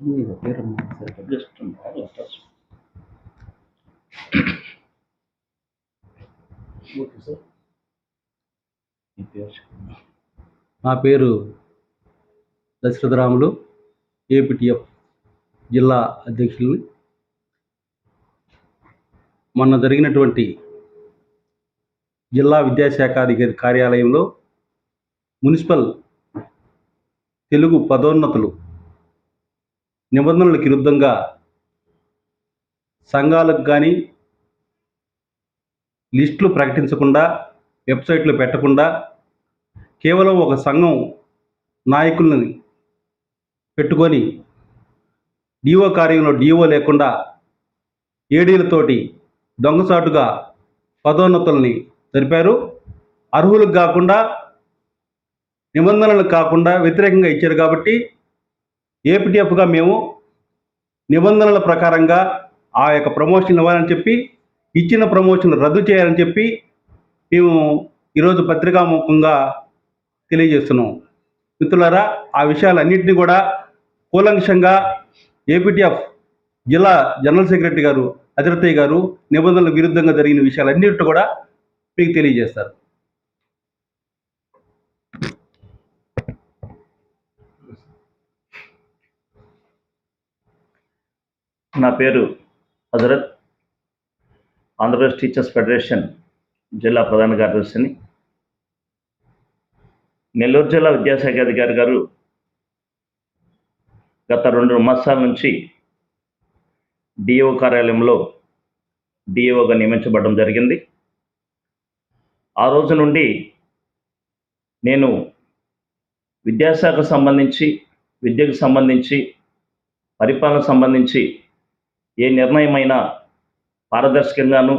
మీరు పేరు సరిగ్గా జస్ట్ ఓకే సార్ మీ పేరు నా పేరు దశరథరాములు ఏపీటీఎఫ్ జిల్లా అధ్యక్షుల్ని మొన్న జరిగినటువంటి జిల్లా విద్యాశాఖాధికారి కార్యాలయంలో మున్సిపల్ తెలుగు పదోన్నతులు నిబంధనలకు విరుద్ధంగా సంఘాలకు కానీ లిస్టులు ప్రకటించకుండా వెబ్సైట్లు పెట్టకుండా కేవలం ఒక సంఘం నాయకుల్ని పెట్టుకొని డిఓ కార్యంలో డిఓ లేకుండా ఏడీలతోటి దొంగసాటుగా పదోన్నతుల్ని జరిపారు. అర్హులకు కాకుండా నిబంధనలకు కాకుండా వ్యతిరేకంగా ఇచ్చారు కాబట్టి ఏపీటీఎఫ్గా మేము నిబంధనల ప్రకారంగా ఆ యొక్క ప్రమోషన్ ఇవ్వాలని చెప్పి ఇచ్చిన ప్రమోషన్ రద్దు చేయాలని చెప్పి మేము ఈరోజు పత్రికాముఖంగా తెలియజేస్తున్నాం. మిత్రులారా ఆ విషయాలన్నింటినీ కూడా కూలంకషంగా ఏపీటీఎఫ్ జిల్లా జనరల్ సెక్రటరీ గారు అతిరతయ్య గారు నిబంధనలకు విరుద్ధంగా జరిగిన విషయాలన్నింటి కూడా మీకు తెలియజేస్తారు. నా పేరు హజరత్ ఆంధ్రప్రదేశ్ టీచర్స్ ఫెడరేషన్ జిల్లా ప్రధాన కార్యదర్శిని. నెల్లూరు జిల్లా విద్యాశాఖ అధికారి గారు గత రెండు మాసాల నుంచి డిఓ కార్యాలయంలో డిఓగా నియమించబడడం జరిగింది. ఆ రోజు నుండి నేను విద్యాశాఖ సంబంధించి విద్యకు సంబంధించి పరిపాలన సంబంధించి ఏ నిర్ణయమైనా పారదర్శకంగాను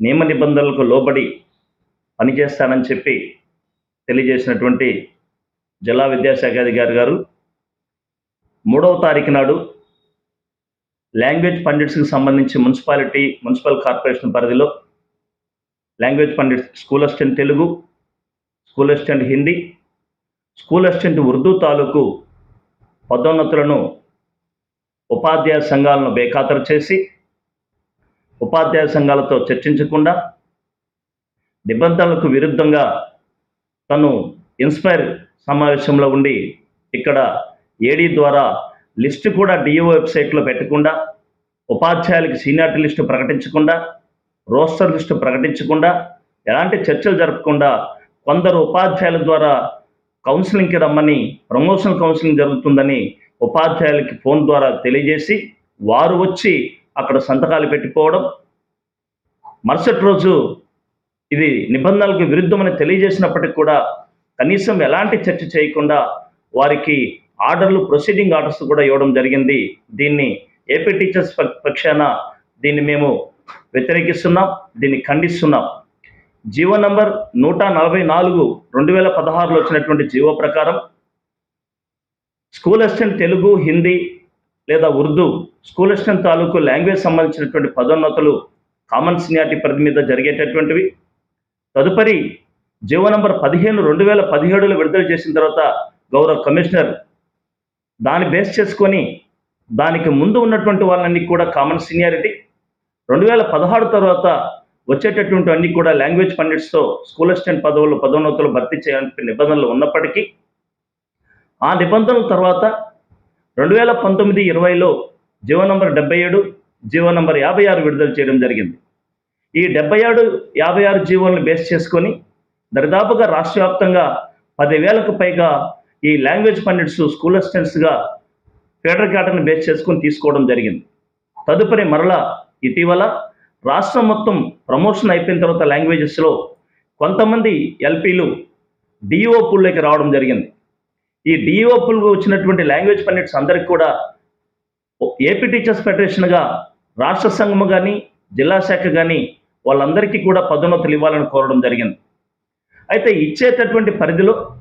నియమ నిబంధనలకు లోబడి పనిచేస్తానని చెప్పి తెలియజేసినటువంటి జిల్లా విద్యాశాఖ అధికారి గారు మూడవ తారీఖు నాడు లాంగ్వేజ్ పండిట్స్కి సంబంధించి మున్సిపాలిటీ మున్సిపల్ కార్పొరేషన్ పరిధిలో language pundits school assistant Telugu school assistant Hindi school assistant Urdu తాలూకు పదోన్నతులను ఉపాధ్యాయ సంఘాలను బేఖాతరు చేసి ఉపాధ్యాయ సంఘాలతో చర్చించకుండా నిబంధనలకు విరుద్ధంగా తను ఇన్స్పైర్ సమావేశంలో ఉండి ఇక్కడ ఏడీ ద్వారా లిస్టు కూడా డిఓ వెబ్సైట్లో పెట్టకుండా ఉపాధ్యాయులకి సీనియారిటీ లిస్టు ప్రకటించకుండా రోస్టర్ లిస్టు ప్రకటించకుండా ఎలాంటి చర్చలు జరపకుండా కొందరు ఉపాధ్యాయుల ద్వారా కౌన్సిలింగ్కి రమ్మని ప్రమోషన్ కౌన్సిలింగ్ జరుగుతుందని ఉపాధ్యాయులకి ఫోన్ ద్వారా తెలియజేసి వారు వచ్చి అక్కడ సంతకాలు పెట్టుకోవడం. మరుసటి రోజు ఇది నిబంధనలకు విరుద్ధమని తెలియజేసినప్పటికీ కూడా కనీసం ఎలాంటి చర్చ చేయకుండా వారికి ఆర్డర్లు ప్రొసీడింగ్ ఆర్డర్స్ కూడా ఇవ్వడం జరిగింది. దీన్ని ఏపీ టీచర్స్ పక్షాన దీన్ని మేము వ్యతిరేకిస్తున్నాం దీన్ని ఖండిస్తున్నాం. జీవో నంబర్ నూట నలభై నాలుగు రెండు వేల పదహారులో వచ్చినటువంటి జీవో ప్రకారం స్కూల్ అసిస్టెంట్ తెలుగు హిందీ లేదా ఉర్దూ స్కూల్ అసిస్టెంట్ తాలూకు లాంగ్వేజ్ సంబంధించినటువంటి పదోన్నతులు కామన్ సీనియారిటీ పరిధి మీద జరిగేటటువంటివి. తదుపరి జీవో నంబర్ పదిహేను రెండు వేల పదిహేడులో విడుదల చేసిన తర్వాత గౌరవ కమిషనర్ దాన్ని బేస్ చేసుకొని దానికి ముందు ఉన్నటువంటి వాళ్ళన్ని కూడా కామన్ సీనియారిటీ రెండు వేల పదహారు తర్వాత వచ్చేటటువంటి అన్ని కూడా లాంగ్వేజ్ పండిట్స్తో స్కూల్ అసిస్టెంట్ పదవులు పదోన్నతులు భర్తీ చేయాలని నిబంధనలు ఉన్నప్పటికీ ఆ నిబంధనల తర్వాత రెండు వేల పంతొమ్మిది ఇరవైలో జీవో నంబర్ డెబ్బై ఏడు జీవో నంబర్ యాభై ఆరు విడుదల చేయడం జరిగింది. ఈ డెబ్బై ఏడు యాభై ఆరు జీవోలను బేస్ చేసుకొని దరిదాపుగా రాష్ట్ర వ్యాప్తంగా పదివేలకు పైగా ఈ లాంగ్వేజ్ పండిట్స్ స్కూల్ అసిస్టెంట్స్గా ఫెడరల్ క్యాటర్ని బేస్ చేసుకొని తీసుకోవడం జరిగింది. తదుపరి మరలా ఇటీవల రాష్ట్రం మొత్తం ప్రమోషన్ అయిపోయిన తర్వాత లాంగ్వేజెస్లో కొంతమంది ఎల్పీలు డిఓ పూల్లోకి రావడం జరిగింది. ఈ డిఓ వచ్చినటువంటి లాంగ్వేజ్ పండిట్స్ అందరికి కూడా ఏపీ టీచర్స్ ఫెడరేషన్గా రాష్ట్ర సంఘము కానీ జిల్లా శాఖ కానీ వాళ్ళందరికీ కూడా పదోన్నతులు ఇవ్వాలని కోరడం జరిగింది. అయితే ఇచ్చేటటువంటి పరిధిలో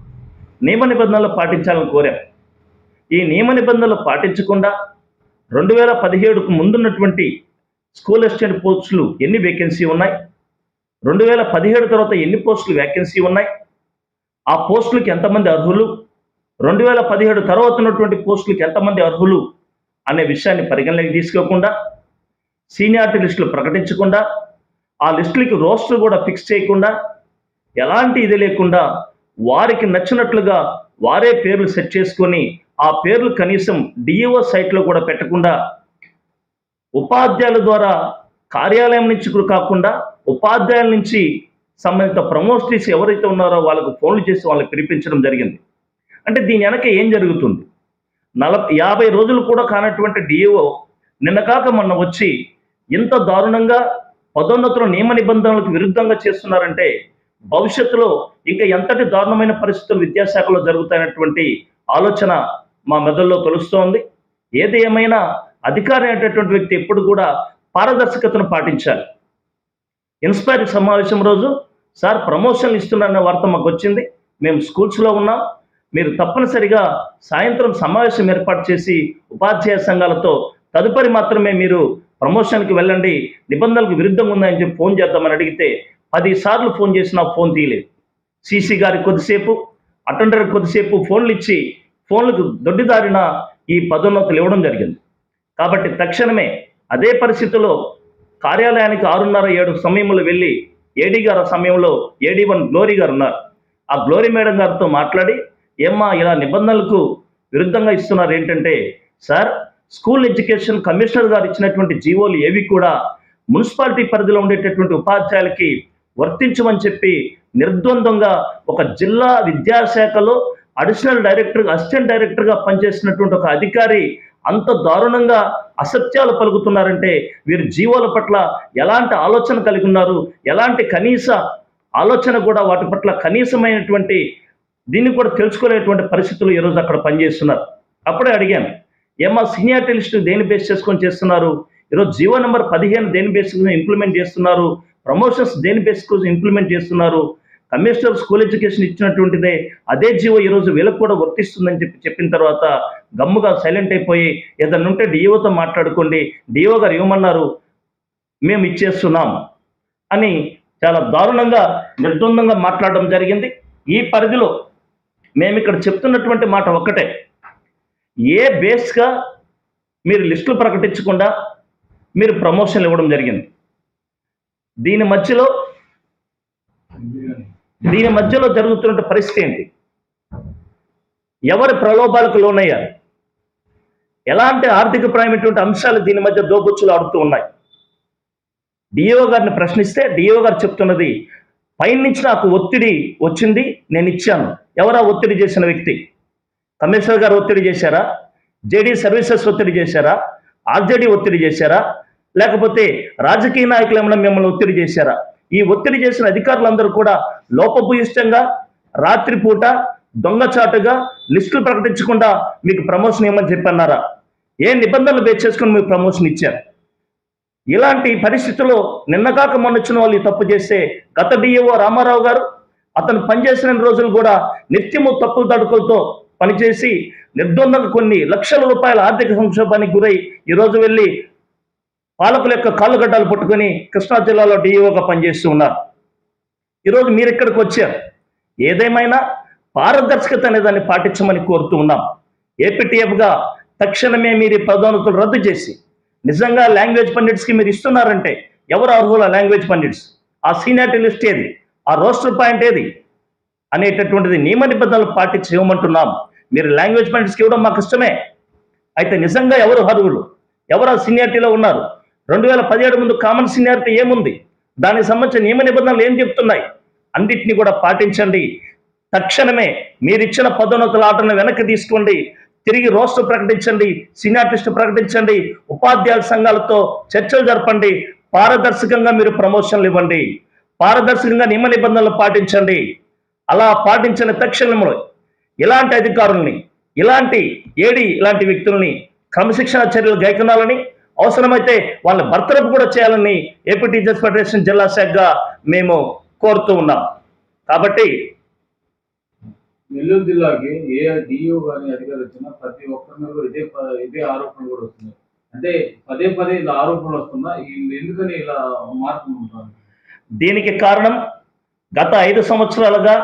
నియమ నిబంధనలు పాటించాలని కోరాం. ఈ నియమ నిబంధనలు పాటించకుండా రెండు వేల పదిహేడుకు ముందున్నటువంటి స్కూల్ అసిస్టెంట్ పోస్టులు ఎన్ని వేకెన్సీ ఉన్నాయి? రెండు వేల పదిహేడు తర్వాత ఎన్ని పోస్టులు వేకెన్సీ ఉన్నాయి? ఆ పోస్టులకు ఎంతమంది అర్హులు? రెండు వేల పదిహేడు తర్వాత ఉన్నటువంటి పోస్టులకు ఎంతమంది అర్హులు అనే విషయాన్ని పరిగణలోకి తీసుకోకుండా సీనియారిటీ లిస్టులు ప్రకటించకుండా ఆ లిస్టులకి రోస్టర్ కూడా ఫిక్స్ చేయకుండా ఎలాంటి ఇది లేకుండా వారికి నచ్చినట్లుగా వారే పేర్లు సెట్ చేసుకొని ఆ పేర్లు కనీసం డిఈఓ సైట్లో కూడా పెట్టకుండా ఉపాధ్యాయుల ద్వారా కార్యాలయం నుంచి కూడా కాకుండా ఉపాధ్యాయుల నుంచి సంబంధిత ప్రమోషనీస్ ఎవరైతే ఉన్నారో వాళ్ళకు ఫోన్లు చేసి వాళ్ళని పిలిపించడం జరిగింది. అంటే దీని వెనక ఏం జరుగుతుంది? నల యాభై రోజులు కూడా కానటువంటి డిఏఓ నిన్న కాక మొన్న వచ్చి ఇంత దారుణంగా పదోన్నతుల నియమ నిబంధనలకు విరుద్ధంగా చేస్తున్నారంటే భవిష్యత్తులో ఇంకా ఎంతటి దారుణమైన పరిస్థితులు విద్యాశాఖలో జరుగుతాయన్నటువంటి ఆలోచన మా మెదడులో తొలుస్తోంది. ఏది ఏమైనా అధికారి అనేటటువంటి వ్యక్తి ఎప్పుడు కూడా పారదర్శకతను పాటించాలి. ఇన్స్పైర్ సమావేశం రోజు సార్ ప్రమోషన్లు ఇస్తున్నారనే వార్త మాకు వచ్చింది. మేము స్కూల్స్లో ఉన్నాం. మీరు తప్పనిసరిగా సాయంత్రం సమావేశం ఏర్పాటు చేసి ఉపాధ్యాయ సంఘాలతో తదుపరి మాత్రమే మీరు ప్రమోషన్కి వెళ్ళండి. నిబంధనలకు విరుద్ధంగా ఉందని చెప్పి ఫోన్ చేద్దామని అడిగితే పది సార్లు ఫోన్ చేసినా ఫోన్ తీయలేదు. సీసీ గారి కొద్దిసేపు అటెండర్ కొద్దిసేపు ఫోన్లు ఇచ్చి ఫోన్లకు దొడ్డిదారిన ఈ పదోన్నతులు ఇవ్వడం జరిగింది. కాబట్టి తక్షణమే అదే పరిస్థితిలో కార్యాలయానికి ఆరున్నర ఏడు సమయంలో వెళ్ళి ఏడీ గారు ఆ సమయంలో ఏడీ వన్ గ్లోరీ గారు ఉన్నారు. ఆ గ్లోరీ మేడం గారితో మాట్లాడి ఏమ్మా ఇలా నిబంధనలకు విరుద్ధంగా ఇస్తున్నారు ఏంటంటే సార్ స్కూల్ ఎడ్యుకేషన్ కమిషనర్ గారు ఇచ్చినటువంటి జీవోలు ఏవి కూడా మున్సిపాలిటీ పరిధిలో ఉండేటటువంటి ఉపాధ్యాయులకి వర్తించమని చెప్పి నిర్ద్వందంగా ఒక జిల్లా విద్యాశాఖలో అడిషనల్ డైరెక్టర్ అసిస్టెంట్ డైరెక్టర్గా పనిచేసినటువంటి ఒక అధికారి అంత దారుణంగా అసత్యాలు పలుకుతున్నారంటే వీరు జీవోల పట్ల ఎలాంటి ఆలోచన కలిగి ఉన్నారు? ఎలాంటి కనీస ఆలోచన కూడా వాటి పట్ల కనీసమైనటువంటి దీన్ని కూడా తెలుసుకోలేటువంటి పరిస్థితులు ఈరోజు అక్కడ పనిచేస్తున్నారు. అప్పుడే అడిగాను ఏమా సీనియారిటీ లిస్టు దేని బేస్ చేసుకొని చేస్తున్నారు? ఈరోజు జీవో నెంబర్ పదిహేను దేని బేస్ ఇంప్లిమెంట్ చేస్తున్నారు? ప్రమోషన్స్ దేని బేస్ ఇంప్లిమెంట్ చేస్తున్నారు? కమిషనర్ స్కూల్ ఎడ్యుకేషన్ ఇచ్చినటువంటిదే అదే జీవో ఈరోజు వీళ్ళకు కూడా వర్తిస్తుందని చెప్పి చెప్పిన తర్వాత గమ్ముగా సైలెంట్ అయిపోయి ఏదన్నా ఉంటే డిఓతో మాట్లాడుకోండి డిఓ గారు ఏమన్నారు? మేము ఇచ్చేస్తున్నాం. అని చాలా దారుణంగా నిర్ద్వందంగా మాట్లాడడం జరిగింది. ఈ పరిధిలో మేము ఇక్కడ చెప్తున్నటువంటి మాట ఒక్కటే. ఏ బేస్గా మీరు లిస్టులు ప్రకటించకుండా మీరు ప్రమోషన్లు ఇవ్వడం జరిగింది. దీని మధ్యలో దీని మధ్యలో జరుగుతున్న పరిస్థితి ఏంటి? ఎవరి ప్రలోభాలకు లోనయ్యారు? ఎలాంటి ఆర్థికపరమైనటువంటి అంశాలు దీని మధ్య దోబుచ్చులు ఆడుతూ ఉన్నాయి? డిఓ గారిని ప్రశ్నిస్తే డిఓ గారు చెప్తున్నది పైనుంచి నాకు ఒత్తిడి వచ్చింది నేను ఇచ్చాను. ఎవరా ఒత్తిడి చేసిన వ్యక్తి? కమిషనర్ గారు ఒత్తిడి చేశారా? జేడీ సర్వీసెస్ ఒత్తిడి చేశారా? ఆర్జేడీ ఒత్తిడి చేశారా? లేకపోతే రాజకీయ నాయకులు ఏమైనా మిమ్మల్ని ఒత్తిడి చేశారా? ఈ ఒత్తిడి చేసిన అధికారులందరూ కూడా లోపభూయిష్టంగా రాత్రిపూట దొంగచాటుగా లిస్టులు ప్రకటించకుండా మీకు ప్రమోషన్ ఇవ్వమని చెప్పన్నారా? ఏ నిబంధనలు బేస్ చేసుకుని మీకు ప్రమోషన్ ఇచ్చారు? ఇలాంటి పరిస్థితుల్లో నిన్నగాక మొన్న వచ్చిన వాళ్ళు ఈ తప్పు చేస్తే గత డిఏఓ రామారావు గారు అతను పనిచేసిన రోజులు కూడా నిత్యము తప్పులు తడుకులతో పనిచేసి నిర్ద్వందంగా కొన్ని లక్షల రూపాయల ఆర్థిక సంక్షోభానికి గురై ఈరోజు వెళ్ళి పాలకుల యొక్క కాళ్ళగడ్డలు పట్టుకొని కృష్ణా జిల్లాలో డిఈఓగా పనిచేస్తూ ఉన్నారు. ఈరోజు మీరు ఇక్కడికి వచ్చారు. ఏదేమైనా పారదర్శకత అనే దాన్ని పాటించమని కోరుతూ ఉన్నాం. ఏపీటీఎఫ్గా తక్షణమే మీరు పదోన్నతులు రద్దు చేసి నిజంగా లాంగ్వేజ్ పండిట్స్కి మీరు ఇస్తున్నారంటే ఎవరు అర్హుల లాంగ్వేజ్ పండిట్స్? ఆ సీనియారిటీ లిస్ట్ ఏది? ఆ రోస్టర్ పాయింట్ ఏది? అనేటటువంటిది నియమ నిబంధనలు పాటించి ఇవ్వమంటున్నాం. మీరు లాంగ్వేజ్ పండిట్స్కి ఇవ్వడం మాకు ఇష్టమే. అయితే నిజంగా ఎవరు అర్హులు? ఎవరు ఆ సీనియారిటీలో ఉన్నారు? రెండు వేల పదిహేడు ముందు కామన్ సీనియారిటీ ఏముంది? దానికి సంబంధించిన నియమ నిబంధనలు ఏం చెప్తున్నాయి? అన్నిటిని కూడా పాటించండి. తక్షణమే మీరిచ్చిన పదోన్నతుల ఆటను వెనక్కి తీసుకోండి. తిరిగి రోస్టర్ ప్రకటించండి సీనియారిస్ట్ ప్రకటించండి ఉపాధ్యాయుల సంఘాలతో చర్చలు జరపండి పారదర్శకంగా మీరు ప్రమోషన్లు ఇవ్వండి పారదర్శకంగా నియమ నిబంధనలు పాటించండి. అలా పాటించిన తక్షణంలో ఇలాంటి అధికారుల్ని ఇలాంటి ఏడి ఇలాంటి వ్యక్తుల్ని క్రమశిక్షణ చర్యలు గైకొనాలని అవసరమైతే వాళ్ళ భర్తలకు కూడా చేయాలని ఏపీ టీచర్స్ ఫెడరేషన్ జిల్లా శాఖగా మేము కోరుతూ ఉన్నాం. కాబట్టి నెల్లూరు జిల్లాకి ఏ డిఓ కానీ అధికారులు వచ్చినా ప్రతి ఒక్కరి మీద ఇదే ప- ఇదే ఆరోపణలు కూడా వస్తున్నాయి. అంటే పదే పదే ఇలా ఆరోపణలు వస్తున్నా ఈ- ఎందుకని ఇలా మార్పు దీనికి కారణం గత ఐదు సంవత్సరాలుగా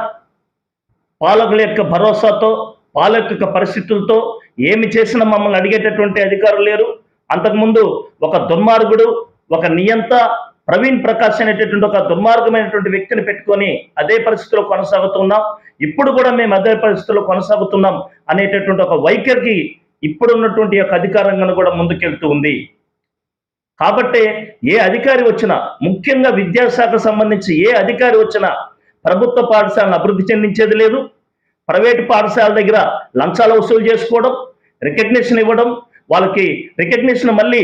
పాలకుల యొక్క భరోసాతో పాలకు యొక్క పరిస్థితులతో ఏమి చేసినా మమ్మల్ని అడిగేటటువంటి అధికారులు లేరు. అంతకుముందు ఒక దుర్మార్గుడు ఒక నియంత ప్రవీణ్ ప్రకాష్ అనేటటువంటి ఒక దుర్మార్గమైనటువంటి వ్యక్తిని పెట్టుకొని అదే పరిస్థితిలో కొనసాగుతున్నాం. ఇప్పుడు కూడా మేము అదే పరిస్థితిలో కొనసాగుతున్నాం అనేటటువంటి ఒక వైఖరికి ఇప్పుడు ఉన్నటువంటి యొక్క అధికారంగా కూడా ముందుకెళ్తూ ఉంది. కాబట్టి ఏ అధికారి వచ్చినా ముఖ్యంగా విద్యాశాఖ సంబంధించి ఏ అధికారి వచ్చినా ప్రభుత్వ పాఠశాలను అభివృద్ధి చెందించేది లేదు. ప్రైవేటు పాఠశాల దగ్గర లంచాలు వసూలు చేసుకోవడం రికగ్నిషన్ ఇవ్వడం వాళ్ళకి రికగ్నిషన్ మళ్ళీ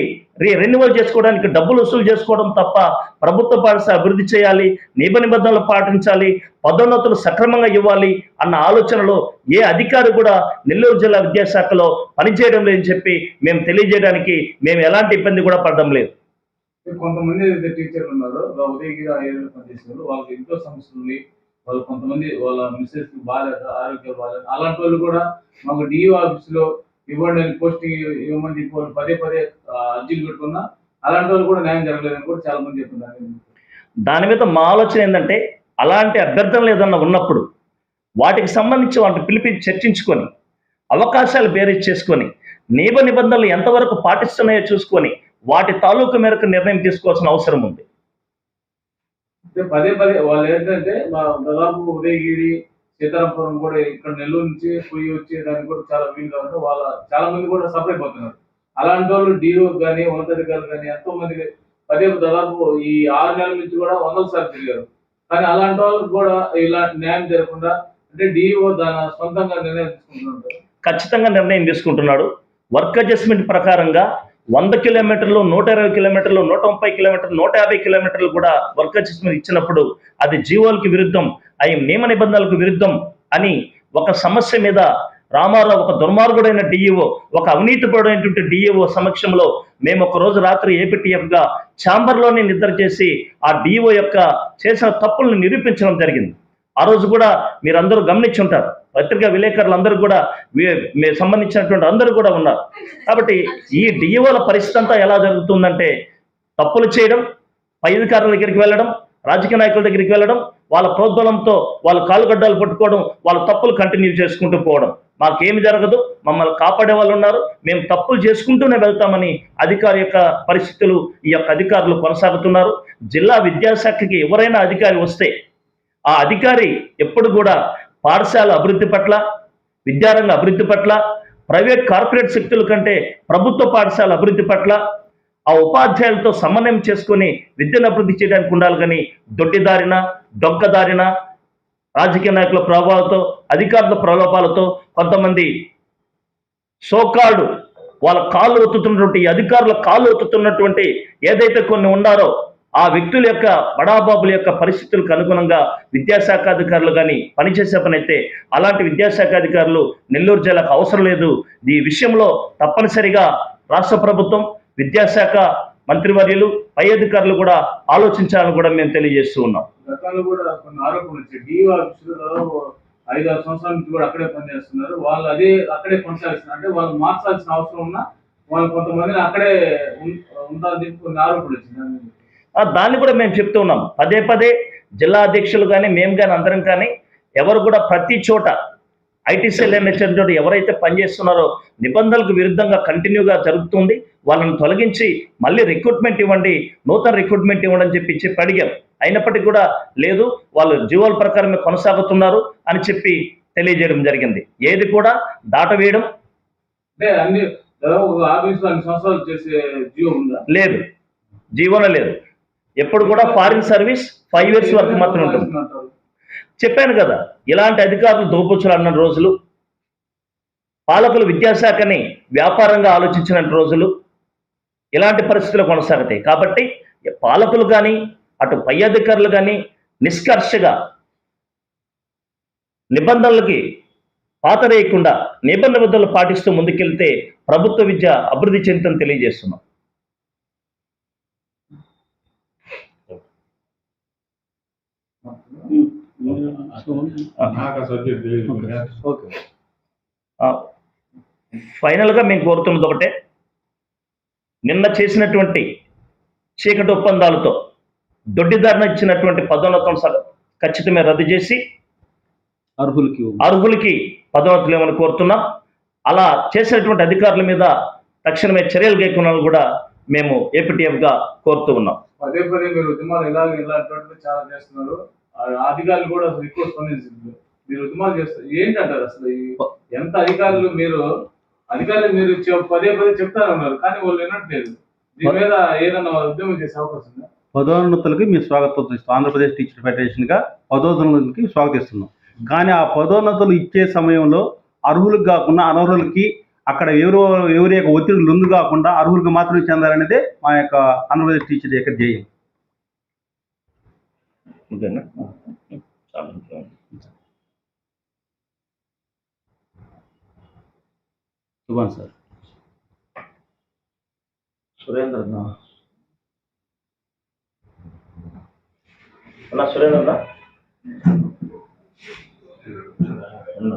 రెన్యువల్ చేసుకోవడానికి డబ్బులు వసూలు చేసుకోవడం తప్ప ప్రభుత్వ పాఠశాల అభివృద్ధి చేయాలి నియమ నిబంధనలు పాటించాలి పదోన్నతులు సక్రమంగా ఇవ్వాలి అన్న ఆలోచనలో ఏ అధికారి కూడా నెల్లూరు జిల్లా విద్యాశాఖలో పనిచేయడం లేదని చెప్పి మేము తెలియజేయడానికి మేము ఎలాంటి ఇబ్బంది కూడా పడడం లేదు. కొంతమంది టీచర్లు ఉన్నారు ఉదయం ఉదయగిరి పనిచేసేవాళ్ళు వాళ్ళకి ఎంతో సమస్యలు ఉన్నాయి. వాళ్ళు కొంతమంది వాళ్ళ మిస్సెస్ బాగాలేదు ఆరోగ్యాలు బాగాలేదు అలాంటి వాళ్ళు కూడా మాకు డిఓ ఆఫీస్లో ఇవ్వండి అని పోస్టింగ్ ఇవ్వమని చెప్పి పదే పదే అర్జీలు పెట్టుకున్నా అలాంటి వాళ్ళు కూడా న్యాయం జరగలేదని కూడా చాలా మంది చెప్తున్నారు. దాని మీద మా ఆలోచన ఏంటంటే అలాంటి అభ్యర్థనలు ఏదన్నా ఉన్నప్పుడు వాటికి సంబంధించి వాటిని పిలిపి చర్చించుకొని అవకాశాలు బేరీజ్ చేసుకొని నియమ నిబంధనలు ఎంతవరకు పాటిస్తున్నాయో చూసుకొని వాటి తాలూకు మేరకు నిర్ణయం తీసుకోవాల్సిన అవసరం ఉంది. పదే పదే వాళ్ళు ఏంటంటే మా దాదాపు ఉదయగిరి సీతారాంపురం కూడా ఇక్కడ నెల్లూరు నుంచి పోయి వచ్చేదానికి కూడా చాలా వీలుగా ఉంది వాళ్ళ చాలా మంది కూడా సపరేట్ అవుతున్నారు అలాంటి వాళ్ళు డిఓ కానీ ఉన్నతాధికారులు కానీ ఎంతో మంది పదే దాదాపు ఈ ఆరు నెలల నుంచి కూడా వందల సార్లు తిరిగారు. కానీ అలాంటి వాళ్ళకి కూడా ఇలాంటి న్యాయం జరగకుండా అంటే డిఓ దాని సొంతంగా నిర్ణయం తీసుకుంటున్నారు. ఖచ్చితంగా నిర్ణయం తీసుకుంటున్నాడు. వర్క్ అడ్జస్ట్మెంట్ ప్రకారంగా వంద కిలోమీటర్లు నూట ఇరవై కిలోమీటర్లు నూట ముప్పై కిలోమీటర్లు నూట యాభై కిలోమీటర్లు కూడా వర్క్ అడ్జస్ట్మెంట్ ఇచ్చినప్పుడు అది జీవోలకు విరుద్ధం అవి నియమ నిబంధనలకు విరుద్ధం అని ఒక సమస్య మీద రామారావు ఒక దుర్మార్గుడైన డిఈఓ ఒక అవినీతిపరుడైనటువంటి డిఈఓ సమక్షంలో మేము ఒక రోజు రాత్రి ఏపీటీఎఫ్గా ఛాంబర్లోనే నిద్ర చేసి ఆ డిఈఓ యొక్క చేసిన తప్పులను నిరూపించడం జరిగింది. ఆ రోజు కూడా మీరందరూ గమనించి ఉంటారు పత్రికా విలేకరులు అందరూ కూడా సంబంధించినటువంటి అందరూ కూడా ఉన్నారు. కాబట్టి ఈ డిఈఓల పరిస్థితి అంతా ఎలా జరుగుతుందంటే తప్పులు చేయడం పై అధికారుల దగ్గరికి వెళ్ళడం రాజకీయ నాయకుల దగ్గరికి వెళ్ళడం వాళ్ళ ప్రోద్బలంతో వాళ్ళ కాలుగడ్డలు పట్టుకోవడం వాళ్ళ తప్పులు కంటిన్యూ చేసుకుంటూ పోవడం. మాకేమి జరగదు మమ్మల్ని కాపాడే వాళ్ళు ఉన్నారు. మేము తప్పులు చేసుకుంటూనే వెళ్తామని అధికారి యొక్క పరిస్థితులు ఈ యొక్క అధికారులు కొనసాగుతున్నారు. జిల్లా విద్యాశాఖకి ఎవరైనా అధికారి వస్తే ఆ అధికారి ఎప్పుడు కూడా పాఠశాల అభివృద్ధి పట్ల విద్యారంగ అభివృద్ధి పట్ల ప్రైవేట్ కార్పొరేట్ శక్తుల కంటే ప్రభుత్వ పాఠశాల అభివృద్ధి పట్ల ఆ ఉపాధ్యాయులతో సమన్వయం చేసుకొని విద్యను అభివృద్ధి చేయడానికి ఉండాలి కానీ దొడ్డిదారిన దొంగదారిన రాజకీయ నాయకుల ప్రభావాలతో అధికారుల ప్రలోభాలతో కొంతమంది సోకాళ్ళు వాళ్ళ కాళ్ళు ఒత్తుతున్నటువంటి అధికారుల కాళ్ళు ఒత్తుతున్నటువంటి ఏదైతే కొన్ని ఉన్నారో ఆ వ్యక్తుల యొక్క బడాబాబుల యొక్క పరిస్థితులకు అనుగుణంగా విద్యాశాఖ అధికారులు కానీ పనిచేసే పనైతే అలాంటి విద్యాశాఖ అధికారులు నెల్లూరు జిల్లాకు అవసరం లేదు. ఈ విషయంలో తప్పనిసరిగా రాష్ట్ర ప్రభుత్వం విద్యాశాఖ మంత్రివర్యులు పై అధికారులు కూడా ఆలోచించాలని కూడా మేము తెలియజేస్తూ ఉన్నాం. గతంలో కూడా కొన్ని ఆరోపణలు వచ్చాయి. ఐదు ఆరు సంవత్సరాల నుంచి కూడా అక్కడే పనిచేస్తున్నారు. వాళ్ళు అదే అక్కడే కొనసాగిస్తున్నారు. అంటే వాళ్ళు మార్చాల్సిన అవసరం ఉన్నా వాళ్ళు కొంతమందిని అక్కడే ఉం- ఉండాలని చెప్పి కొన్ని ఆరోపణలు వచ్చింది దాన్ని కూడా మేము చెప్తూ ఉన్నాం. పదే పదే జిల్లా అధ్యక్షులు కానీ మేము కానీ అందరం కానీ ఎవరు కూడా ప్రతి చోట ఐటీ సెల్ అనేటువంటి ఎవరైతే పనిచేస్తున్నారో నిబంధనలకు విరుద్ధంగా కంటిన్యూగా జరుగుతుంది. వాళ్ళని తొలగించి మళ్ళీ రిక్రూట్మెంట్ ఇవ్వండి నూతన రిక్రూట్మెంట్ ఇవ్వండి అని చెప్పి చెప్పి అడిగాం. అయినప్పటికీ కూడా లేదు వాళ్ళు జీవోల ప్రకారమే కొనసాగుతున్నారు అని చెప్పి తెలియజేయడం జరిగింది. ఏది కూడా దాటవేయడం లేదు. జీవోన లేదు. ఎప్పుడు కూడా ఫారిన్ సర్వీస్ ఫైవ్ ఇయర్స్ వరకు మాత్రం ఉంటుంది. చెప్పాను కదా ఇలాంటి అధికారులు దోపుచ్చులు అన్న రోజులు పాలకులు విద్యాశాఖని వ్యాపారంగా ఆలోచించిన రోజులు ఇలాంటి పరిస్థితులు కొనసాగుతాయి. కాబట్టి పాలకులు కానీ అటు పై అధికారులు కానీ నిష్కర్షగా నిబంధనలకి పాతరేయకుండా నిబంధనలు పాటిస్తూ ముందుకెళ్తే ప్రభుత్వ విద్య అభివృద్ధి చెందుతుందని తెలియజేస్తున్నాం నాకు ఆ సబ్జెక్ట్ తెలియదు ఓకే ఆ, ఫైనల్గా మేము కోరుతున్నది ఒకటే. నిన్న చేసినటువంటి చీకటి ఒప్పందాలతో దొడ్డిదారిన ఇచ్చినటువంటి పదోన్నతం ఖచ్చితమే రద్దు చేసి అర్హులకి అర్హులకి పదోన్నతులు ఏమని కోరుతున్నాం. అలా చేసినటువంటి అధికారుల మీద తక్షణమే చర్యలు గైకొనాలని కూడా మేము APTF గా కోరుతూ ఉన్నాం. పదే పదే మీరు ఉద్యమాలు ఇలాగ ఇలాంటివి చాలా చేస్తున్నారు. అధికారులు కూడా అసలు ఎక్కువ స్పందించింది మీరు ఉద్యమాలు చేస్తారు. ఏంటంటారు అసలు ఎంత అధికారులు మీరు అధికారులు మీరు పదే పదే చెప్తానే ఉన్నారు కానీ వాళ్ళు వినట్లేదు. దీని మీద ఏదైనా ఉద్యమం చేసే అవకాశం ఉందా? పదోన్నతులకి మేము స్వాగతం ఇస్తాం. ఆంధ్రప్రదేశ్ టీచర్ ఫెడరేషన్గా పదోన్నతులకి స్వాగతిస్తున్నాం. కానీ ఆ పదోన్నతులు ఇచ్చే సమయంలో అర్హులకు కాకుండా అనర్హులకి అక్కడ ఎవరో ఎవరి యొక్క ఒత్తిడి లొంగు కాకుండా అర్హులకు మాత్రమే చెందాలనేదే మా యొక్క ఆంధ్రప్రదేశ్ టీచర్ యొక్క ధ్యేయం. ఓకేనా? చాలా ముఖ్యం శుభాన్ సార్. సురేంద్ర అన్నా. సురేంద్ర అన్నా. అన్నా